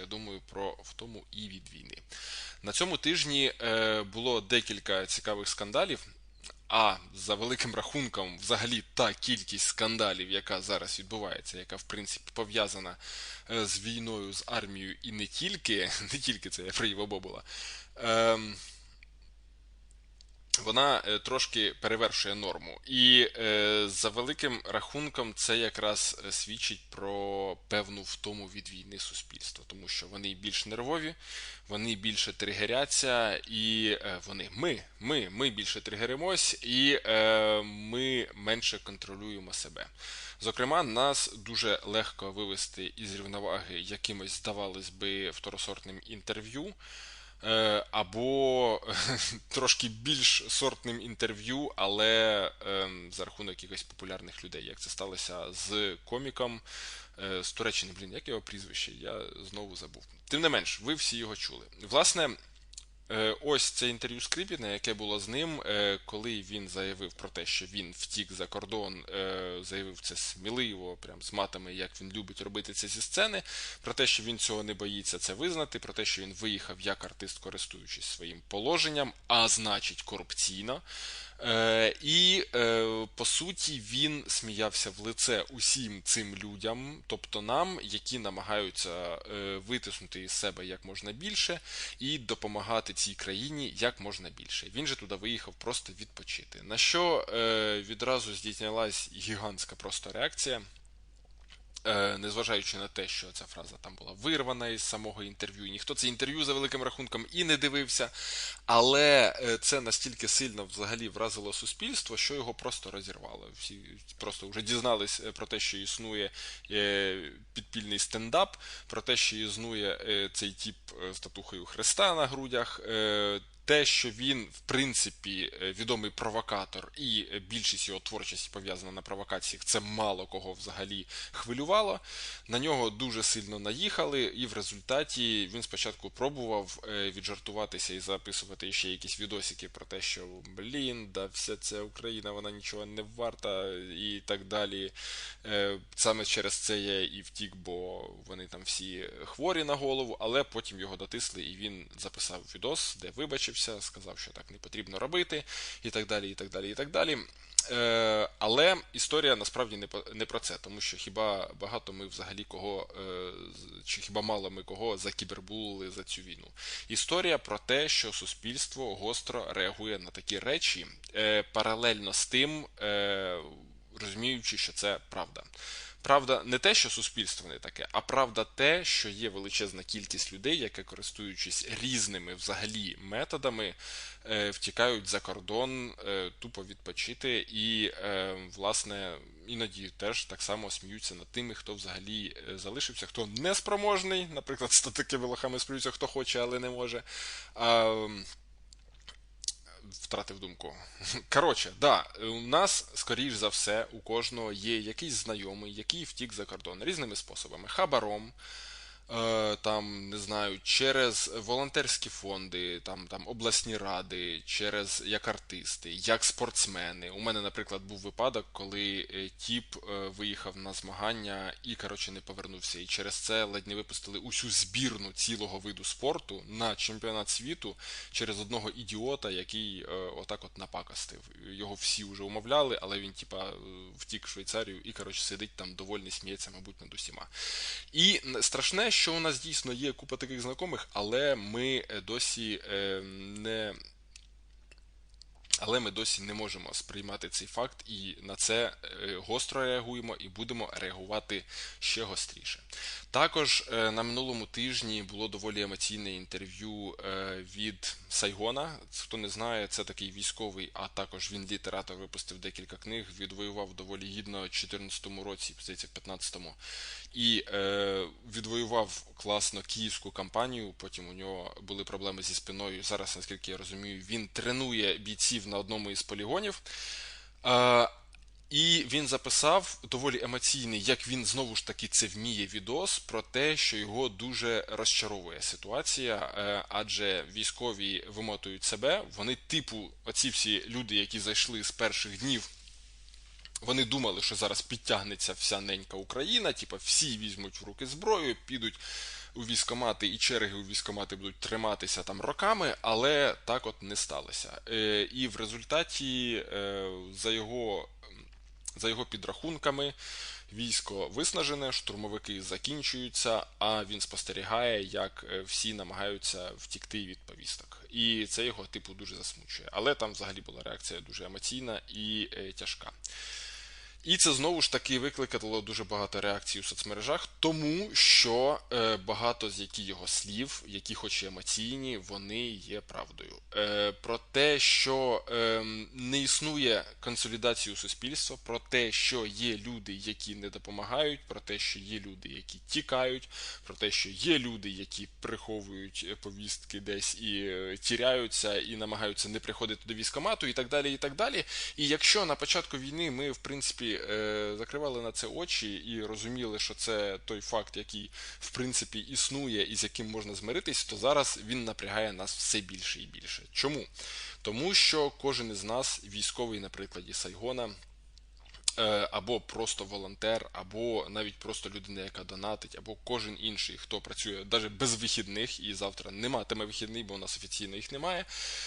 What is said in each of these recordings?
Я думаю, про втому і від війни. На цьому тижні е, було декілька цікавих скандалів. А за великим рахунком, взагалі, та кількість скандалів, яка зараз відбувається, яка в принципі пов'язана е, з війною, з армією, і не тільки, не тільки це я про Бобула, ем, вона е, трошки перевершує норму. І е, за великим рахунком це якраз е, свідчить про певну втому від війни суспільства, тому що вони більш нервові, вони більше тригеряться, і вони ми, ми, ми більше тригеримось, і ми менше контролюємо себе. Зокрема, нас дуже легко вивести із рівноваги якимось, здавалось би, второсортним інтерв'ю. Е, або трошки більш сортним інтерв'ю, але ем, за рахунок якихось популярних людей, як це сталося з коміком е, з Туреччини. Блін, як його прізвище? Я знову забув. Тим не менш, ви всі його чули. Власне. Е, ось це інтерв'ю Скрипіна, яке було з ним, е, коли він заявив про те, що він втік за кордон, е, заявив це сміливо, прям з матами, як він любить робити це зі сцени. Про те, що він цього не боїться це визнати, про те, що він виїхав як артист, користуючись своїм положенням, а значить корупційно. Е, І е, по суті він сміявся в лице усім цим людям, тобто нам, які намагаються е, витиснути із себе як можна більше і допомагати цій країні як можна більше. Він же туди виїхав просто відпочити. На що відразу здійнялась гігантська просто реакція. Е, незважаючи на те, що ця фраза там була вирвана із самого інтерв'ю, ніхто це інтерв'ю за великим рахунком і не дивився, але е, це настільки сильно взагалі вразило суспільство, що його просто розірвало. Всі просто вже дізнались е, про те, що існує підпільний стендап, про те, що існує цей тип з татухою Христа на грудях те, що він, в принципі, е, відомий провокатор, і більшість його творчості пов'язана на провокаціях, це мало кого взагалі хвилювало. На нього дуже сильно наїхали, і в результаті він спочатку пробував е, віджартуватися і записувати ще якісь відосики про те, що блін, да, вся ця Україна, вона нічого не варта, і так далі. Е, саме через це я і втік, бо вони там всі хворі на голову, але потім його дотисли, і він записав відос, де вибачив вибачився, сказав, що так не потрібно робити, і так далі. і так далі, і так далі. Е, Але історія насправді не не про це, тому що хіба багато ми взагалі кого, е, чи хіба мало ми кого закібербулили за цю війну? Історія про те, що суспільство гостро реагує на такі речі, е, паралельно з тим, е, розуміючи, що це правда. Правда, не те, що суспільство не таке, а правда те, що є величезна кількість людей, які, користуючись різними взагалі методами, е, втікають за кордон, е, тупо відпочити, і, е, власне, іноді теж так само сміються над тими, хто взагалі залишився, хто неспроможний, наприклад, з такими лохами сміються, хто хоче, але не може. Втратив думку. Коротше, да, у нас, скоріш за все, у кожного є якийсь знайомий, який втік за кордон різними способами. Хабаром. Е, там не знаю, через волонтерські фонди, там там обласні ради, через як артисти, як спортсмени. У мене, наприклад, був випадок, коли е, тіп е, виїхав на змагання і коротше не повернувся. І через це ледь не випустили усю збірну цілого виду спорту на чемпіонат світу через одного ідіота, який отак от напакостив. Його всі вже умовляли, але він, типа, втік в Швейцарію і коротше сидить там довольний, сміється, мабуть, над усіма. І страшне що у нас дійсно є купа таких знайомих, але ми е, досі е, не. Але ми досі не можемо сприймати цей факт і на це е, гостро реагуємо і будемо реагувати ще гостріше. Також на минулому тижні було доволі емоційне інтерв'ю від Сайгона. Хто не знає, це такий військовий, а також він літератор випустив декілька книг. Відвоював доволі гідно у 2014 році, здається, в 2015-му і е, відвоював класно київську кампанію. Потім у нього були проблеми зі спиною. Зараз, наскільки я розумію, він тренує бійців на одному із полігонів. Е, і він записав доволі емоційний, як він знову ж таки це вміє відос про те, що його дуже розчаровує ситуація, е, адже військові вимотують себе. Вони, типу, оці всі люди, які зайшли з перших днів вони думали, що зараз підтягнеться вся ненька Україна, типу всі візьмуть в руки зброю, підуть у військомати і черги у військомати будуть триматися там роками, але так от не сталося. Е, і в результаті е, за його за його підрахунками, військо виснажене, штурмовики закінчуються, а він спостерігає, як е, всі намагаються втікти від повісток. І це його типу дуже засмучує. Але там взагалі була реакція дуже емоційна і тяжка. І це знову ж таки викликало дуже багато реакцій у соцмережах, тому що е, багато з які його слів, які, хоч і емоційні, вони є правдою. Е, Про те, що е, не існує консолідації у суспільства, про те, що є люди, які не допомагають, про те, що є люди, які тікають, про те, що є люди, які приховують повістки десь і е, тіряються, і намагаються не приходити до військомату, і так далі. І так далі. І якщо на початку війни ми, в принципі е, закривали на це очі і розуміли, що це той факт, який в принципі існує і з яким можна змиритись, то зараз він напрягає нас все більше і більше. Чому? Тому що кожен із нас, військовий, на прикладі Сайгона. Е, або просто волонтер, або навіть просто людина, яка донатить, або кожен інший, хто працює навіть без вихідних і завтра не матиме вихідний, бо у нас офіційно їх немає.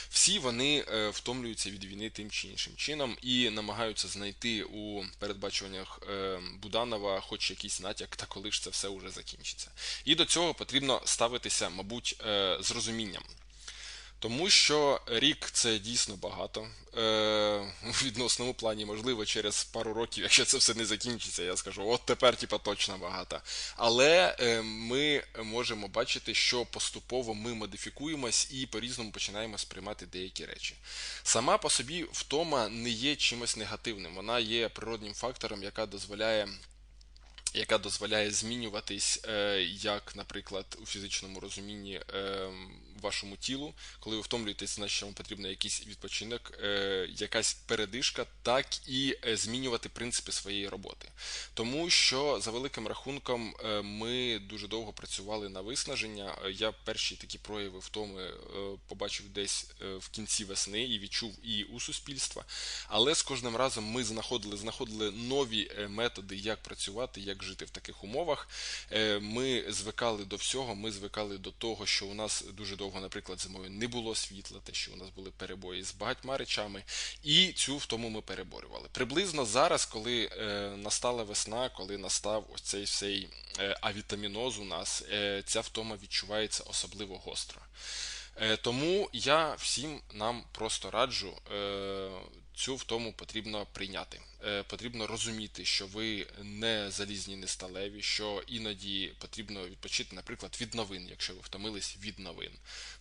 Всі вони е, втомлюються від війни тим чи іншим чином і намагаються знайти у передбачуваннях е, Буданова хоч якийсь натяк, та коли ж це все вже закінчиться. І до цього потрібно ставитися, мабуть, з розумінням. Тому що рік це дійсно багато. Е, У відносному плані, можливо, через пару років, якщо це все не закінчиться, я скажу, от тепер типа, точно багато. Але е, ми можемо бачити, що поступово ми модифікуємось і по-різному починаємо сприймати деякі речі. Сама по собі втома не є чимось негативним, вона є природнім фактором, яка дозволяє яка дозволяє змінюватись, е, як, наприклад, у фізичному розумінні е, вашому тілу, коли ви втомлюєтесь, значить вам потрібен якийсь відпочинок, е, якась передишка, так і змінювати принципи своєї роботи. Тому що за великим рахунком ми дуже довго працювали на виснаження. Я перші такі прояви втоми побачив десь в кінці весни і відчув і у суспільства. Але з кожним разом ми знаходили, знаходили нові методи, як працювати, як жити в таких умовах. Е, ми звикали до всього, ми звикали до того, що у нас дуже довго, наприклад, зимою не було світла, те, що у нас були перебої з багатьма речами, і цю втому ми переборювали. Приблизно зараз, коли е, настала весна, коли настав ось цей е, авітаміноз у нас, ця втома відчувається особливо гостро. Тому я всім нам просто раджу цю втому потрібно прийняти. Е, потрібно розуміти, що ви не залізні, не сталеві, що іноді потрібно відпочити, наприклад, від новин, якщо ви втомились від новин.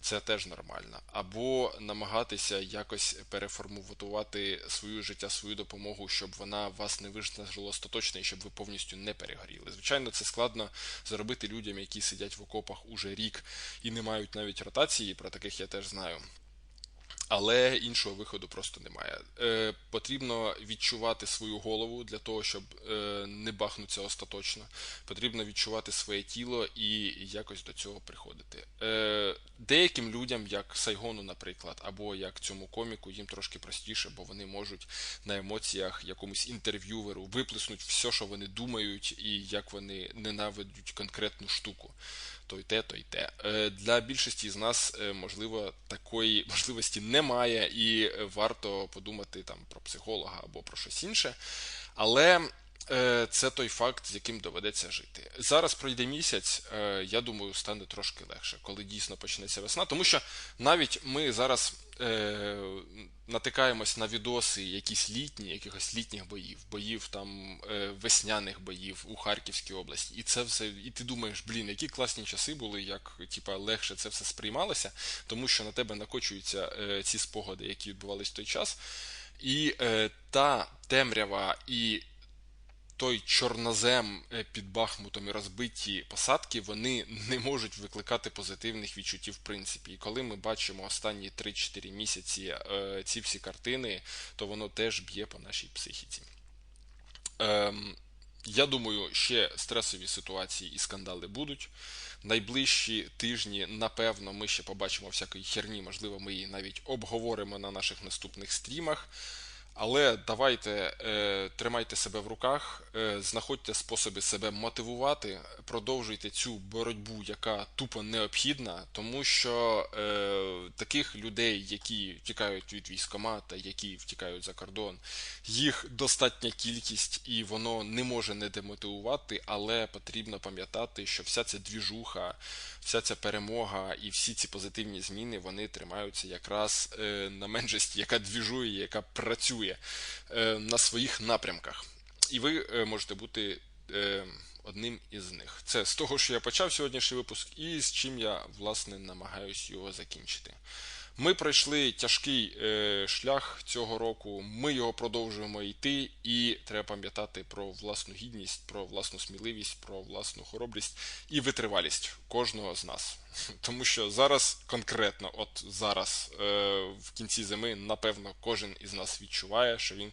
Це теж нормально. Або намагатися якось переформатувати своє життя, свою допомогу, щоб вона вас не виснажила остаточно і щоб ви повністю не перегоріли. Звичайно, це складно зробити людям, які сидять в окопах уже рік і не мають навіть ротації. Про таких я теж знаю. Але іншого виходу просто немає. Е, Потрібно відчувати свою голову для того, щоб е, не бахнутися остаточно. Потрібно відчувати своє тіло і якось до цього приходити. Е, Деяким людям, як Сайгону, наприклад, або як цьому коміку, їм трошки простіше, бо вони можуть на емоціях якомусь інтерв'юверу виплеснути все, що вони думають, і як вони ненавидять конкретну штуку то й те, то й те. Е, для більшості з нас, е, можливо, такої можливості немає, і варто подумати там про психолога або про щось інше. Але Е, це той факт, з яким доведеться жити. Зараз пройде місяць, я думаю, стане трошки легше, коли дійсно почнеться весна. Тому що навіть ми зараз е, натикаємось на відоси якісь літні, якихось літніх боїв, боїв там е, весняних боїв у Харківській області. І це все, і ти думаєш, блін, які класні часи були, як типа легше це все сприймалося, тому що на тебе накочуються е, ці спогади, які відбувалися в той час. І е, та темрява і той чорнозем е, під Бахмутом і розбиті посадки, вони не можуть викликати позитивних відчуттів в принципі. І коли ми бачимо останні 3-4 місяці е, ці всі картини, то воно теж б'є по нашій психіці. Ем, я думаю, ще стресові ситуації і скандали будуть. Найближчі тижні, напевно, ми ще побачимо всякої херні, можливо, ми її навіть обговоримо на наших наступних стрімах. Але давайте е, тримайте себе в руках, е, знаходьте способи себе мотивувати, продовжуйте цю боротьбу, яка тупо необхідна, тому що е, таких людей, які втікають від військомата, які втікають за кордон, їх достатня кількість і воно не може не демотивувати, але потрібно пам'ятати, що вся ця двіжуха, вся ця перемога і всі ці позитивні зміни вони тримаються якраз е, на меншості, яка двіжує, яка працює е, на своїх напрямках. І ви е, можете бути одним із них. Це з того, що я почав сьогоднішній випуск, і з чим я власне намагаюсь його закінчити. Ми пройшли тяжкий е, шлях цього року. Ми його продовжуємо йти, і треба пам'ятати про власну гідність, про власну сміливість, про власну хоробрість і витривалість кожного з нас. Тому що зараз конкретно, от зараз, е, в кінці зими, напевно, кожен із нас відчуває, що він.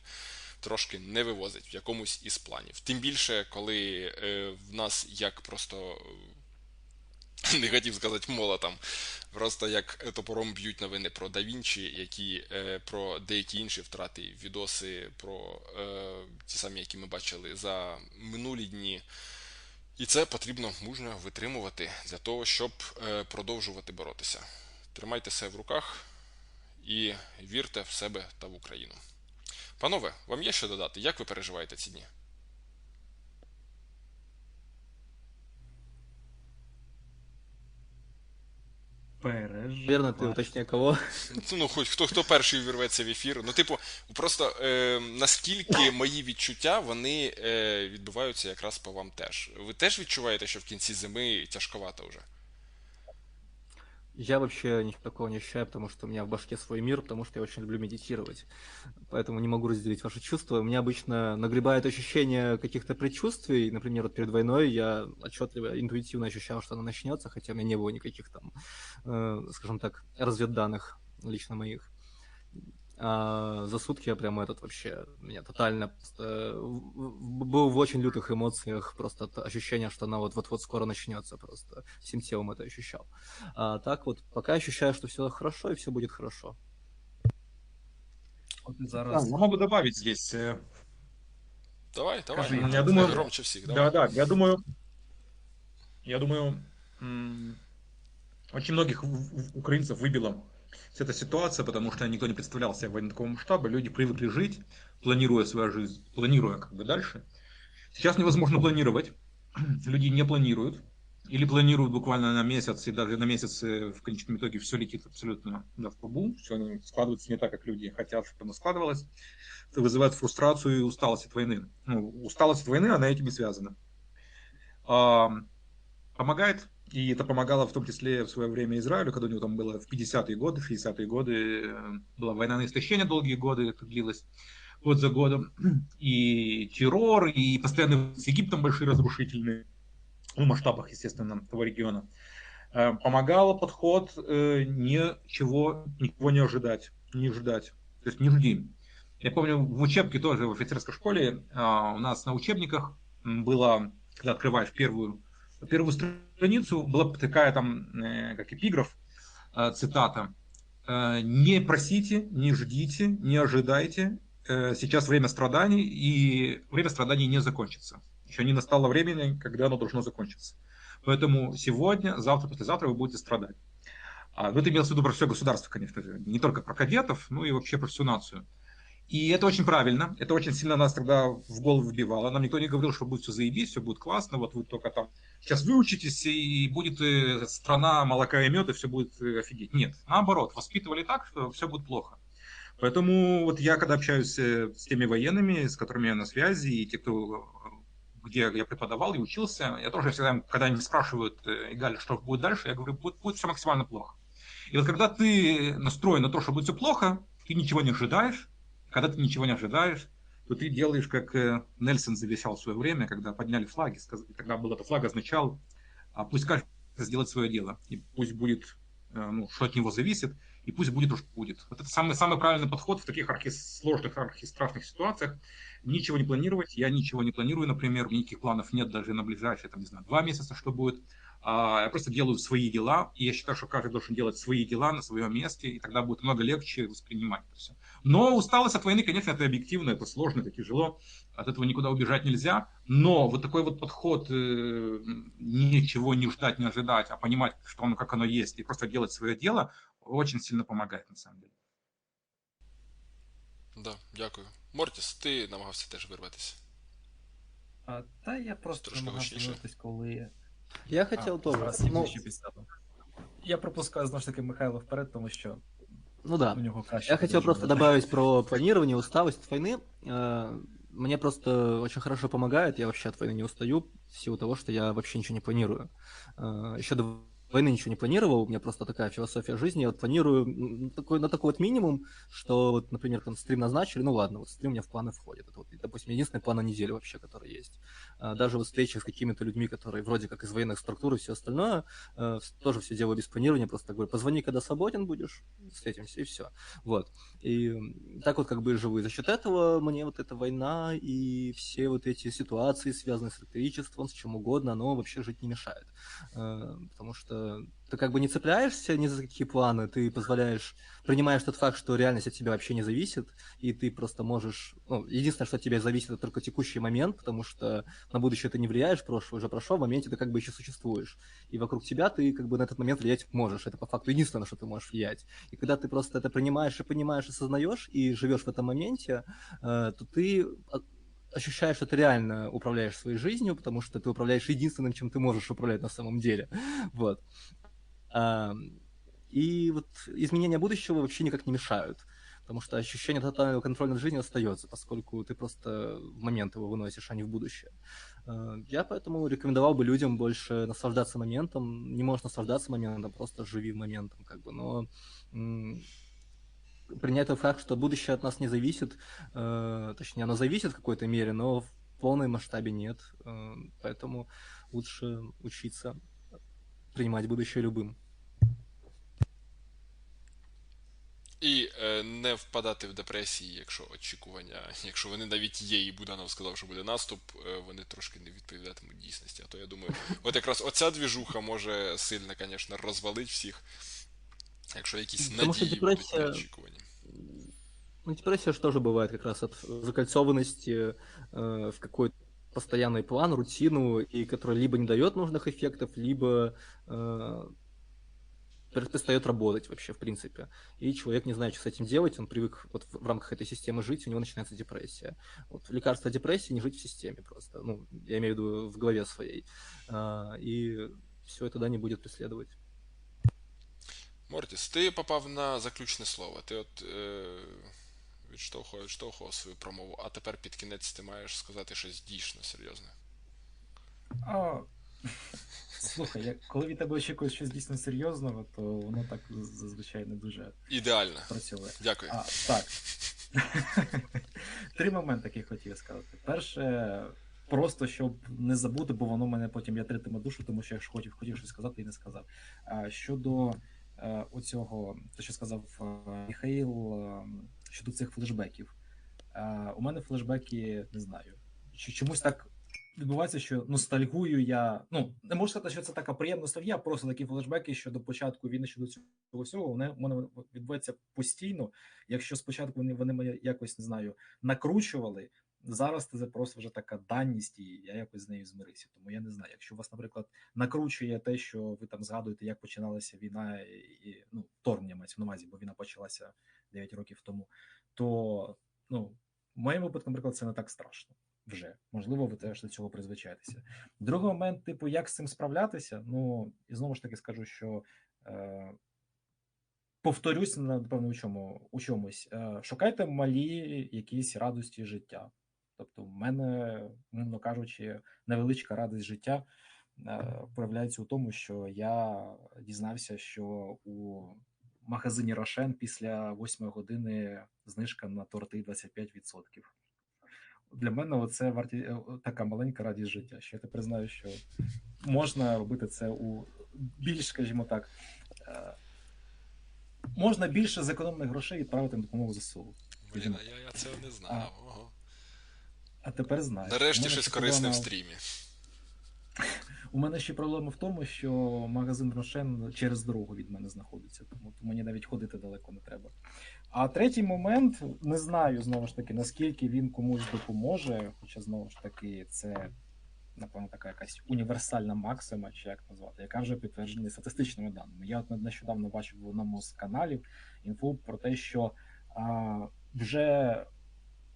Трошки не вивозить в якомусь із планів. Тим більше, коли е, в нас як просто не хотів сказати молотом. Просто як топором б'ють новини про да Вінчі, які е, про деякі інші втрати, відоси про е, ті самі, які ми бачили за минулі дні. І це потрібно мужньо витримувати для того, щоб е, продовжувати боротися. Тримайте себе в руках і вірте в себе та в Україну. Панове, вам є що додати? Як ви переживаєте ці дні? Переж. Вірно, ти уточняй кого. Ну, хоч хто хто перший вірветься в ефір. Ну, типу, просто е, наскільки мої відчуття вони е, відбуваються якраз по вам теж. Ви теж відчуваєте, що в кінці зими тяжковато вже? Я вообще ничего такого не ощущаю, потому что у меня в башке свой мир, потому что я очень люблю медитировать. Поэтому не могу разделить ваши чувства. У меня обычно нагребает ощущение каких-то предчувствий. Например, вот перед войной я отчетливо, интуитивно ощущал, что она начнется, хотя у меня не было никаких там, э, скажем так, разведданных лично моих. А за сутки я прямо этот вообще меня тотально просто был в очень лютых эмоциях, просто ощущение, что она вот вот-вот скоро начнется, просто всем телом это ощущал. А так вот, пока ощущаю, что все хорошо и все будет хорошо. Вот зараз... Да, могу добавить здесь. Э, давай, давай. Скажи, я думаю, громче всех. Давай. Да, да, я думаю, я думаю, очень многих украинцев выбило эта ситуация, потому что никто не представлял себя в такого масштаба, люди привыкли жить, планируя свою жизнь, планируя как бы дальше. Сейчас невозможно планировать, люди не планируют, или планируют буквально на месяц, и даже на месяц в конечном итоге все летит абсолютно да, в пробу, все складывается не так, как люди хотят, чтобы оно складывалось. Это вызывает фрустрацию и усталость от войны. Ну, усталость от войны, она этим и связана. А, помогает и это помогало в том числе в свое время Израилю, когда у него там было в 50-е годы, 60-е годы, э, была война на истощение долгие годы, это длилось год за годом. И террор, и постоянно с Египтом большие разрушительные, в масштабах, естественно, того региона. Э, помогало подход э, ничего, никого не ожидать, не ждать. То есть не жди. Я помню, в учебке тоже, в офицерской школе, у нас на учебниках было, когда открываешь первую первую страницу была такая там, э, как эпиграф, э, цитата. «Э, «Не просите, не ждите, не ожидайте. Сейчас время страданий, и время страданий не закончится. Еще не настало времени, когда оно должно закончиться. Поэтому сегодня, завтра, послезавтра вы будете страдать». А, ну, это имелось в виду про все государство, конечно же. Не только про кадетов, но и вообще про всю нацию. И это очень правильно, это очень сильно нас тогда в голову вбивало. Нам никто не говорил, что будет все заебись, все будет классно, вот вы только там сейчас выучитесь, и будет э, страна молока и мед, и все будет э, офигеть. Нет, наоборот, воспитывали так, что все будет плохо. Поэтому вот я, когда общаюсь э, с теми военными, с которыми я на связи, и те, кто где я преподавал и учился, я тоже всегда, когда они спрашивают, Игаль, что будет дальше, я говорю, будет, будет все максимально плохо. И вот когда ты настроен на то, что будет все плохо, ты ничего не ожидаешь, когда ты ничего не ожидаешь, то ты делаешь, как э, Нельсон завещал в свое время, когда подняли флаги, тогда был этот флаг означал, а пусть каждый сделает свое дело, и пусть будет, э, ну, что от него зависит, и пусть будет, уж будет. Вот это самый, самый правильный подход в таких архи сложных, архистрашных ситуациях. Ничего не планировать, я ничего не планирую, например, никаких планов нет даже на ближайшие, там, не знаю, два месяца, что будет, я просто делаю свои дела, и я считаю, что каждый должен делать свои дела на своем месте, и тогда будет много легче воспринимать это все. Но усталость от войны, конечно, это объективно, это сложно, это тяжело, от этого никуда убежать нельзя, но вот такой вот подход, э, ничего не ждать, не ожидать, а понимать, что оно, как оно есть, и просто делать свое дело, очень сильно помогает, на самом деле. Да, дякую. Мортіс, ти намагався теж вирватися. А, Та я просто намагався дивитись, коли. Я хотел А, зараз Ну, я пропускаю знову ж таки Михайла вперед, тому що ну да. у нього краще. Я хотел просто добавить про планирование, усталость от войны. Э, Мне просто очень хорошо помогает. Я вообще от войны не устаю в силу того, что я вообще ничего не планирую. Э, Еще до войны ничего не планировал. У меня просто такая философия жизни. Я вот планирую такой, на такой вот минимум, что вот, например, там стрим назначили, ну ладно, вот стрим у меня в планы входит. Это вот, допустим, единственный план на неделю вообще, который есть. А, Даже вот встречи с какими-то людьми, которые вроде как из военных структур и все остальное, вс- тоже все делаю без планирования, просто говорю, позвони, когда свободен будешь, встретимся, и все. Вот. И так вот как бы живу. И за счет этого мне вот эта война и все вот эти ситуации, связанные с электричеством, с чем угодно, оно вообще жить не мешает. Э, Потому что ты как бы не цепляешься ни за какие планы, ты позволяешь, принимаешь тот факт, что реальность от тебя вообще не зависит, и ты просто можешь, ну, единственное, что от тебя зависит, это только текущий момент, потому что на будущее ты не влияешь, прошлое уже прошло, в моменте ты как бы еще существуешь. И вокруг тебя ты как бы на этот момент влиять можешь. Это по факту единственное, что ты можешь влиять. И когда ты просто это принимаешь и понимаешь, осознаешь, и живешь в этом моменте, э, то ты а, ощущаешь, что ты реально управляешь своей жизнью, потому что ты управляешь единственным, чем ты можешь управлять на самом деле. Вот. И вот изменения будущего вообще никак не мешают. Потому что ощущение тотального контроля над жизнью остается, поскольку ты просто в момент его выносишь, а не в будущее. Я поэтому рекомендовал бы людям больше наслаждаться моментом. Не можешь наслаждаться моментом, просто живи моментом, как бы. Но принять тот факт, что будущее от нас не зависит, э, точнее, оно зависит в какой-то мере, но в полной масштабе нет. Э, Поэтому лучше учиться принимать будущее любым. І е, не впадати в депресії, якщо очікування, якщо вони навіть є, і Буданов сказав, що буде наступ, е, вони трошки не відповідатимуть дійсності. А то я думаю, от якраз оця двіжуха може сильно, звісно, розвалить всіх, якщо якісь Тому що надії будуть депресія- неочікувані. Ну, депрессия же тоже бывает как раз от закольцованности э, в какой-то постоянный план, рутину, и который либо не дает нужных эффектов, либо э, перестает работать вообще, в принципе. И человек не знает, что с этим делать, он привык вот в, в рамках этой системы жить, у него начинается депрессия. Вот лекарство от депрессии не жить в системе просто, ну, я имею в виду в голове своей. А, и все это да не будет преследовать. Мортіс, ти попав на заключне слово. Ти от е, відштовхував, відштовхував свою промову, а тепер під кінець ти маєш сказати щось дійсно серйозне. А, слухай, я, коли від тебе очікують щось дійсно серйозного, то воно так зазвичай не дуже Ідеально. працює. Дякую. А, так. Три моменти, які хотів сказати. Перше, просто щоб не забути, бо воно мене потім ятритиме душу, тому що я ж хотів, хотів щось сказати і не сказав. А, щодо оцього, те, що сказав е, Міхаїл, е, щодо цих флешбеків. Е, у мене флешбеки, не знаю, чомусь так. Відбувається, що ностальгую я. Ну, не можу сказати, що це така приємна ностальгія, просто такі флешбеки щодо початку війни, щодо цього всього, вони у мене відбувається постійно. Якщо спочатку вони, вони мене якось не знаю накручували, зараз це просто вже така даність, і я якось з нею змирився. Тому я не знаю, якщо вас, наприклад, накручує те, що ви там згадуєте, як починалася війна, і ну вторгнення мається на увазі, бо війна почалася 9 років тому, то ну в моєму випадку, наприклад, це не так страшно. Вже можливо, ви теж до цього призвичаєтеся. Другий момент, типу, як з цим справлятися? Ну і знову ж таки скажу, що е, повторюсь напевно у чому у чомусь. Е, шукайте малі якісь радості життя. Тобто, в мене, мовно кажучи, невеличка радість життя е, проявляється у тому, що я дізнався, що у магазині Рошен після 8 години знижка на торти 25%. Для мене це варті е, така маленька радість життя. Що я тепер знаю, що можна робити це у більш, скажімо так, е, можна більше зекономних грошей відправити на допомогу ЗСУ. Блін, я, я цього не А, знав. Ого. А тепер знаю. Нарешті щось корисне в стрімі. У мене ще проблема в тому, що магазин Рошен через дорогу від мене знаходиться, тому то мені навіть ходити далеко не треба. А третій момент не знаю знову ж таки, наскільки він комусь допоможе, хоча знову ж таки це. Напевно, така якась універсальна максима, чи як назвати, яка вже підтверджена статистичними даними. Я от нещодавно бачив в одному з каналів інфу про те, що а, вже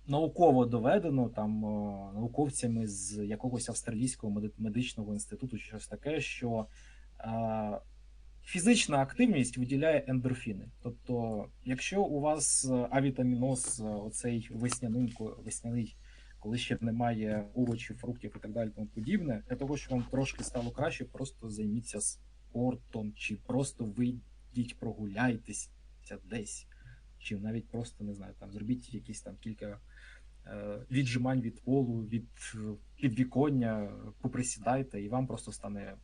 науково доведено там е, науковцями з якогось австралійського медичного інституту, чи щось таке, що е, фізична активність виділяє ендорфіни. Тобто, якщо у вас авітаміноз, оцей веснянинку, весняний, коли ще немає овочів, фруктів і так далі, тому подібне, для того, щоб вам трошки стало краще, просто займіться спортом, чи просто вийдіть, прогуляйтеся десь. Чи навіть просто не знаю, там зробіть якісь там кілька Е, віджимань від полу, від підвіконня, поприсідайте, і вам просто стане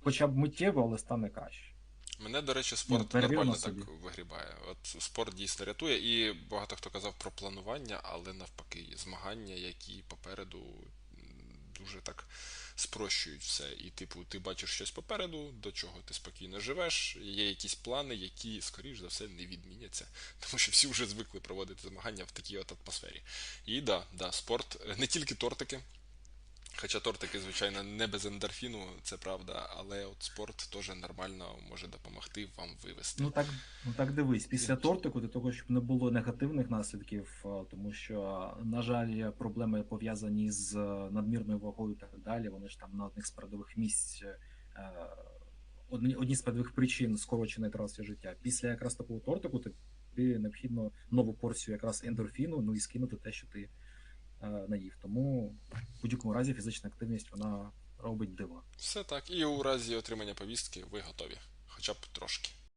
хоча б миттєво, але стане краще. Мене, до речі, спорт ну, нормально так вигрібає. От спорт дійсно рятує, і багато хто казав про планування, але навпаки, змагання, які попереду дуже так спрощують все. І, типу, ти бачиш щось попереду, до чого ти спокійно живеш, є якісь плани, які, скоріш за все, не відміняться, тому що всі вже звикли проводити змагання в такій от атмосфері. І да, да, спорт не тільки тортики. Хоча тортики, звичайно, не без ендорфіну, це правда, але от спорт теж нормально може допомогти вам вивести. Ну так ну так дивись, після тортику для того, щоб не було негативних наслідків, тому що, на жаль, проблеми пов'язані з надмірною вагою і так далі. Вони ж там на одних з передових місць. Е, одні, одні з передових причин скороченої траси життя. Після якраз такого тортику тобі необхідно нову порцію якраз ендорфіну, ну і скинути те, що ти Е, наїв. Тому в будь-якому разі фізична активність вона робить диво. Все так. І у разі отримання повістки ви готові, хоча б трошки.